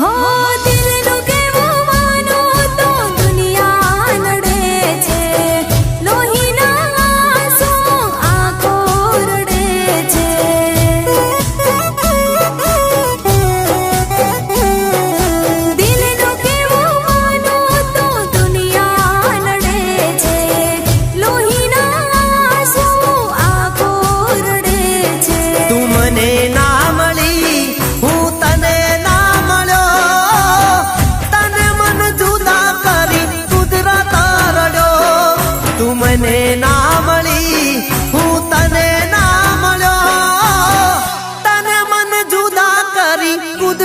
हो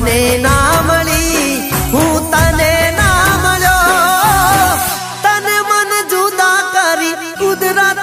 મને ના મળી હું તને ના મળ્યો તને મન જુદા કરી કુદરત